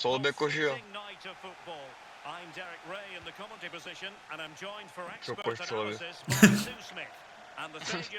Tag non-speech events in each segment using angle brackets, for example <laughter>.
Sol bek koşuyor. pulsating night of football. I'm Derek Ray in the commentary position and I'm joined for expert koşmuş olabilir. analysis by Sue Smith. And the <laughs> stage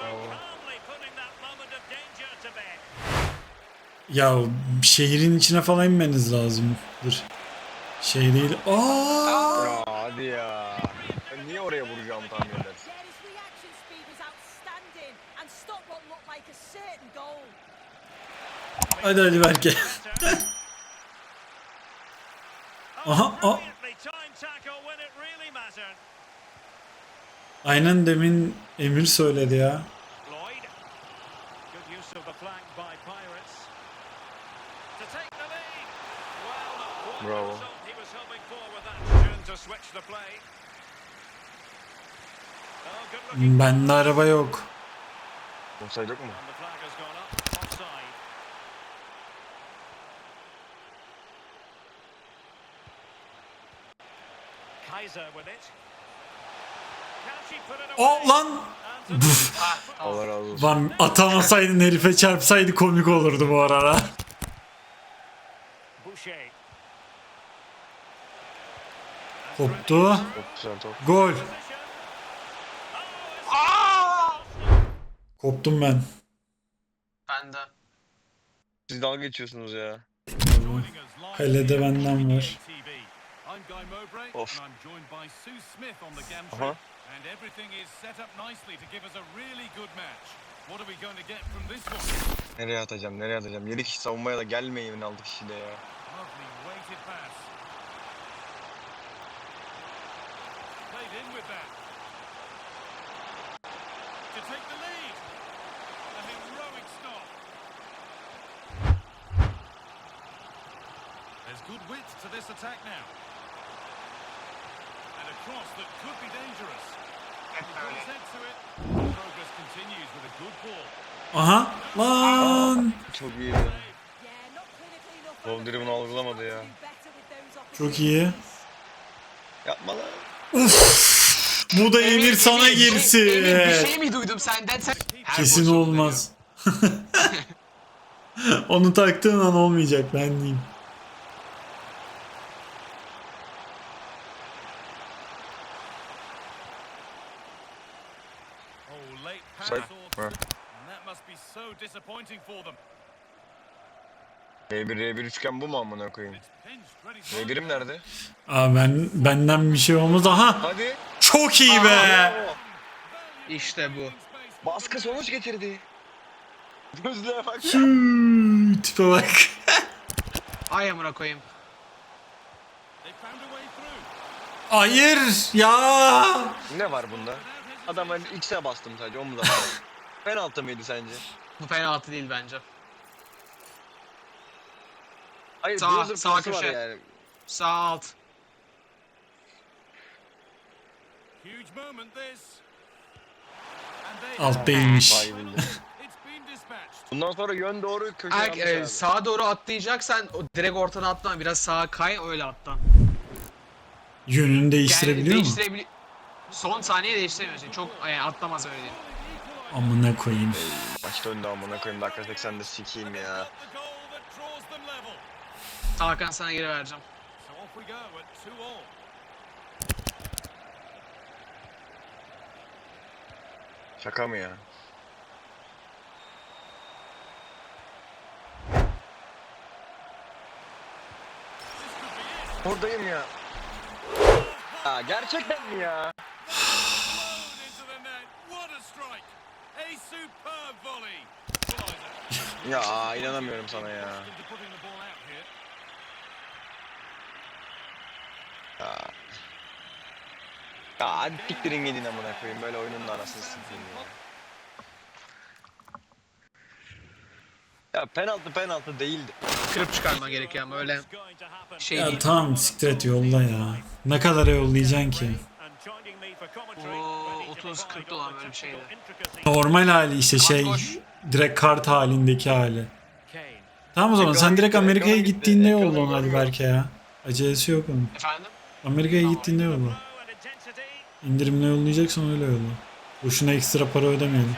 Oh. calmly putting that moment of danger to bed. Ya şehrin içine falan inmeniz lazımdır. Şey değil. Aa! Ya hadi ya. Ben niye oraya vuracağım tahmin Hadi Ali Berke. Aha, mattered. Aynen demin Emir söyledi ya. Lloyd. Good use of the flank O lan! Ah. Allah razı olsun. Lan atamasaydın herife çarpsaydı komik olurdu bu arada. Koptu. Gol. Koptum ben. Ben de. Siz dalga geçiyorsunuz ya. Kalede benden var. I'm Guy Mowbray and I'm joined by Sue Smith on the gantry. Aha. And everything is set up nicely to give us a really good match. What are we going to get from this one? Nereye atacağım, nereye atacağım? 7 kişi savunmaya da gelmeyin 6 kişi de ya. Lovely weighted pass. Played in with that. To take the lead. A heroic stop. There's good width to this attack now. Cross that could be dangerous. Hep böyle. He's head to it. Progress continues with a good ball. Aha lan. Çok iyi. Dribble'ını pitch. algılamadı ya. Çok iyi. Yapma lan. Bu da Emir sana Emir, girsin. Emir bir şey mi duydum senden? Sen... Kesin olmaz. <laughs> Onu taktığın an olmayacak ben diyeyim. For them. R1 R1 üçgen bu mu amına koyayım? It's pinched, ready for R1'im nerede? Aa ben benden bir şey olmaz. Aha Hadi. çok iyi be. Bravo. İşte bu. Baskı sonuç getirdi. Gözlüğe bak. Hüüü, Tipe bak. <laughs> Ay amına koyayım. Hayır ya. Ne var bunda? Adama X'e bastım sadece o mu da? <laughs> Penaltı mıydı sence? Bu penaltı değil bence. Hayır Sağ- sağ pası var köşe. yani. Sağ alt. Huge moment this. Alt değilmiş. Vay. <laughs> Bundan sonra yön doğru köşe Ay, yanlış e, abi. sağa doğru atlayacaksan o direkt ortadan atlama. Biraz sağa kay öyle atlan. Yönünü değiştirebiliyor mu? değiştirebili- Son saniye değiştiremiyorsun. Çok e, atlamaz öyle değil. Amına koyayım. Maç döndü amına koyayım dakika 80'de sikeyim ya. Hakan sana geri vereceğim. Şaka mı ya? Buradayım ya. Aa, gerçekten mi ya? Ya inanamıyorum sana ya. Ya. Ya hadi siktirin gidin amına koyayım böyle oyunun da arasını sikeyim ya. Ya penaltı penaltı değildi. Kırıp çıkarman gerekiyor ama öyle şey Ya değil. tamam siktir et yolla ya. Ne kadara yollayacaksın ki? Oo, 30-40 dolar böyle bir şeydi. Normal hali işte şey direkt kart halindeki hali. Tamam o zaman sen direkt Amerika'ya gittiğinde yolla onu hadi belki ya. Acelesi yok onun. Efendim? Amerika'ya gittiğinde yolla. İndirimle yollayacaksan öyle yolla. Boşuna ekstra para ödemeyelim.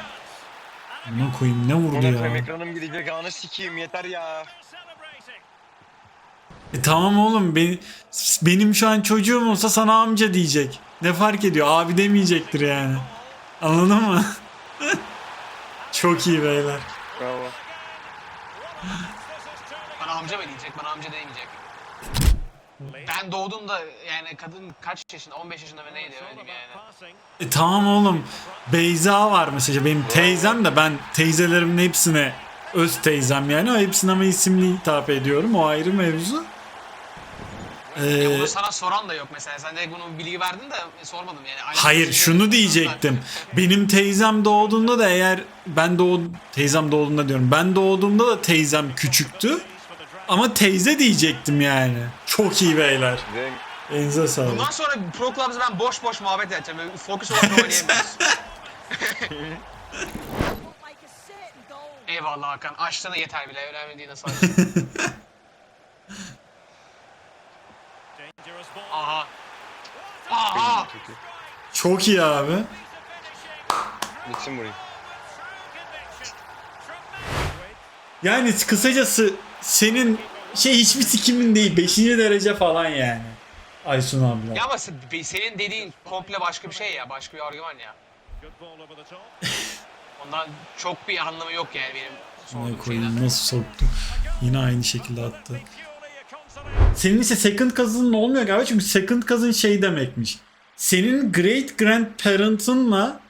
Ne koyayım ne vurdu ya. ekranım gidecek anı sikeyim yeter ya. E tamam oğlum ben, benim şu an çocuğum olsa sana amca diyecek. Ne fark ediyor abi demeyecektir yani. Anladın mı? <laughs> Çok iyi beyler. Bravo. Bana amca mı diyecek, bana amca demeyecek. Ben doğduğumda yani kadın kaç yaşında? 15 yaşında mı neydi öyle yani. E tamam oğlum. Beyza var mesela benim teyzem de ben teyzelerimin hepsine öz teyzem yani o hepsine ama isimli hitap ediyorum o ayrı mevzu. Ee, bunu sana soran da yok mesela. Sen de bunu bilgi verdin de sormadım yani. Aynı hayır şey şunu diyecektim. Benim teyzem doğduğunda da eğer ben doğdum teyzem doğduğunda diyorum. Ben doğduğumda da teyzem küçüktü. Ama teyze diyecektim yani. Çok iyi beyler. Elinize sağlık. Bundan sonra Pro Clubs'ı ben boş boş muhabbet edeceğim. Böyle Fokus olarak oynayamıyoruz. Eyvallah Hakan. Açtığına yeter bile. Önemli değil nasıl aç. <laughs> Aha. Aha. Çok iyi abi. Bitsin burayı. Yani kısacası senin şey hiçbir sikimin değil. 5. derece falan yani. Aysun abla. Ya ama se- senin dediğin komple başka bir şey ya. Başka bir argüman ya. <laughs> Ondan çok bir anlamı yok yani benim Ne sorduğum şeyden. koyayım nasıl soktu. Yine aynı şekilde attı. Senin ise second cousin'ın olmuyor galiba çünkü second cousin şey demekmiş. Senin great grandparent'ınla